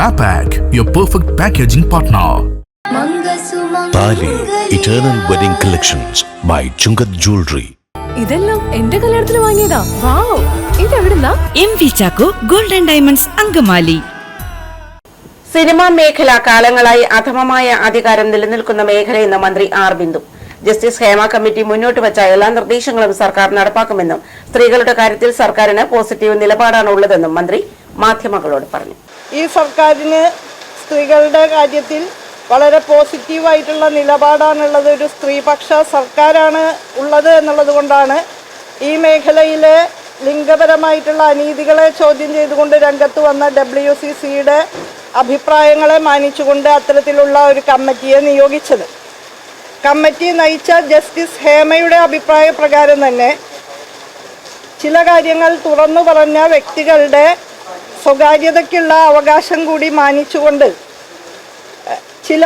Mapac, your perfect packaging partner. Thali eternal wedding collections by Chungath jewellery ഇതെല്ലാം എന്റെ കല്യാണത്തിന് വാങ്ങിയതാ. Wow. ഇതെവിടുന്നാ M V Chacko golden diamonds Angamaly. Cinema മേഖല കാലങ്ങളായി അധമമായ അധികാരം നിലനിൽക്കുന്ന മേഖലയെന്ന് മന്ത്രി R Bindu. Justice Hema committee മുന്നോട്ട് വച്ച എല്ലാ നിർദ്ദേശങ്ങളും സർക്കാർ നടപ്പാക്കുമെന്നും സ്ത്രീകളുടെ കാര്യത്തിൽ സർക്കാരിന് പോസിറ്റീവ് നിലപാടാണ് ഉള്ളതെന്നും മന്ത്രി മാധ്യമങ്ങളോട് പറഞ്ഞു. ഈ സർക്കാരിന് സ്ത്രീകളുടെ കാര്യത്തിൽ വളരെ പോസിറ്റീവായിട്ടുള്ള നിലപാടാണുള്ളത്. ഒരു സ്ത്രീപക്ഷ സർക്കാരാണ് ഉള്ളത് എന്നുള്ളത് കൊണ്ടാണ് ഈ മേഖലയിലെ ലിംഗപരമായിട്ടുള്ള അനീതികളെ ചോദ്യം ചെയ്തുകൊണ്ട് രംഗത്ത് വന്ന ഡബ്ല്യു സി സിയുടെ അഭിപ്രായങ്ങളെ മാനിച്ചുകൊണ്ട് അത്തരത്തിലുള്ള ഒരു കമ്മിറ്റിയെ നിയോഗിച്ചത്. കമ്മിറ്റി നയിച്ച ജസ്റ്റിസ് ഹേമയുടെ അഭിപ്രായ പ്രകാരം തന്നെ ചില കാര്യങ്ങൾ തുറന്നു പറഞ്ഞ വ്യക്തികളുടെ സ്വകാര്യതയ്ക്കുള്ള അവകാശം കൂടി മാനിച്ചുകൊണ്ട് ചില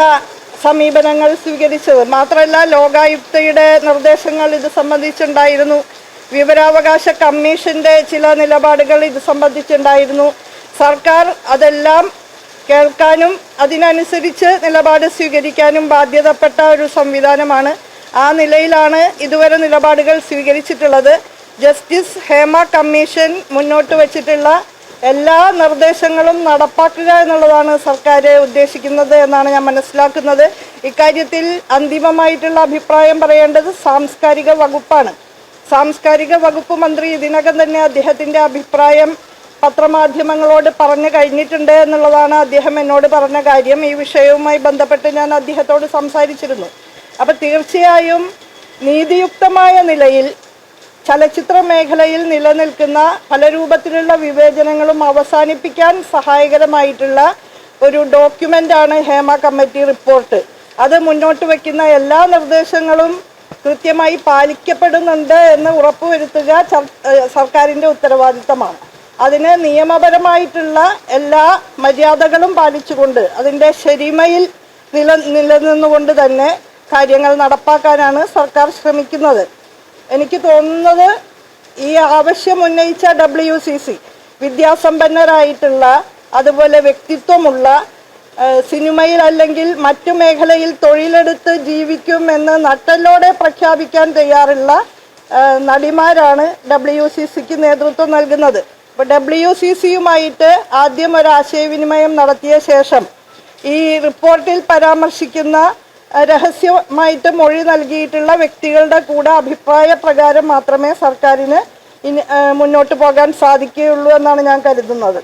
സമീപനങ്ങൾ സ്വീകരിച്ചത്. മാത്രമല്ല ലോകായുക്തയുടെ നിർദ്ദേശങ്ങൾ ഇത് സംബന്ധിച്ചുണ്ടായിരുന്നു. വിവരാവകാശ കമ്മീഷന്റെ ചില നിലപാടുകൾ ഇത് സംബന്ധിച്ചുണ്ടായിരുന്നു. സർക്കാർ അതെല്ലാം കേൾക്കാനും അതിനനുസരിച്ച് നിലപാട് സ്വീകരിക്കാനും ബാധ്യതപ്പെട്ട ഒരു സംവിധാനമാണ്. ആ നിലയിലാണ് ഇതുവരെ നിലപാടുകൾ സ്വീകരിച്ചിട്ടുള്ളത്. ജസ്റ്റിസ് ഹേമ കമ്മീഷൻ മുന്നോട്ട് വച്ചിട്ടുള്ള എല്ലാ നിർദ്ദേശങ്ങളും നടപ്പാക്കുക എന്നുള്ളതാണ് സർക്കാർ ഉദ്ദേശിക്കുന്നത് എന്നാണ് ഞാൻ മനസ്സിലാക്കുന്നത്. ഇക്കാര്യത്തിൽ അന്തിമമായിട്ടുള്ള അഭിപ്രായം പറയേണ്ടത് സാംസ്കാരിക വകുപ്പാണ്. സാംസ്കാരിക വകുപ്പ് മന്ത്രി ഇതിനകം തന്നെ അദ്ദേഹത്തിന്റെ അഭിപ്രായം പത്രമാധ്യമങ്ങളോട് പറഞ്ഞു കഴിഞ്ഞിട്ടുണ്ട് എന്നുള്ളതാണ് അദ്ദേഹം എന്നോട് പറഞ്ഞ കാര്യം. ഈ വിഷയവുമായി ബന്ധപ്പെട്ട് ഞാൻ അദ്ദേഹത്തോട് സംസാരിച്ചിരുന്നു. അപ്പം തീർച്ചയായും നീതിയുക്തമായ നിലയിൽ ചലച്ചിത്ര മേഖലയിൽ നിലനിൽക്കുന്ന പല രൂപത്തിലുള്ള വിവേചനങ്ങളും അവസാനിപ്പിക്കാൻ സഹായകരമായിട്ടുള്ള ഒരു ഡോക്യുമെന്റാണ് ഹേമ കമ്മിറ്റി റിപ്പോർട്ട്. അത് മുന്നോട്ട് വയ്ക്കുന്ന എല്ലാ നിർദ്ദേശങ്ങളും കൃത്യമായി പാലിക്കപ്പെടുന്നുണ്ട് എന്ന് ഉറപ്പുവരുത്തുക സർക്കാരിന്റെ ഉത്തരവാദിത്തമാണ്. അതിന് നിയമപരമായിട്ടുള്ള എല്ലാ മര്യാദകളും പാലിച്ചുകൊണ്ട് അതിന്റെ ശരിമയിൽ നില നിലനിന്നുകൊണ്ട് തന്നെ കാര്യങ്ങൾ നടപ്പാക്കാനാണ് സർക്കാർ ശ്രമിക്കുന്നത്. എനിക്ക് തോന്നുന്നത് ഈ ആവശ്യം ഉന്നയിച്ച ഡബ്ല്യു സി സി വിദ്യാസമ്പന്നരായിട്ടുള്ള അതുപോലെ വ്യക്തിത്വമുള്ള സിനിമയിൽ അല്ലെങ്കിൽ മറ്റു മേഖലയിൽ തൊഴിലെടുത്ത് ജീവിക്കും എന്ന് നട്ടലോടെ പ്രഖ്യാപിക്കാൻ തയ്യാറുള്ള നടിമാരാണ് ഡബ്ല്യു സി സിക്ക് നേതൃത്വം നൽകുന്നത്. അപ്പോൾ ഡബ്ല്യു സി സിയുമായിട്ട് ആദ്യം ഒരു ആശയവിനിമയം നടത്തിയ ശേഷം ഈ റിപ്പോർട്ടിൽ പരാമർശിക്കുന്ന രഹസ്യമായിട്ട് മൊഴി നൽകിയിട്ടുള്ള വ്യക്തികളുടെ കൂടെ അഭിപ്രായ പ്രകാരം മാത്രമേ സർക്കാരിന് ഇനി മുന്നോട്ട് പോകാൻ സാധിക്കുകയുള്ളൂ എന്നാണ് ഞാൻ കരുതുന്നത്.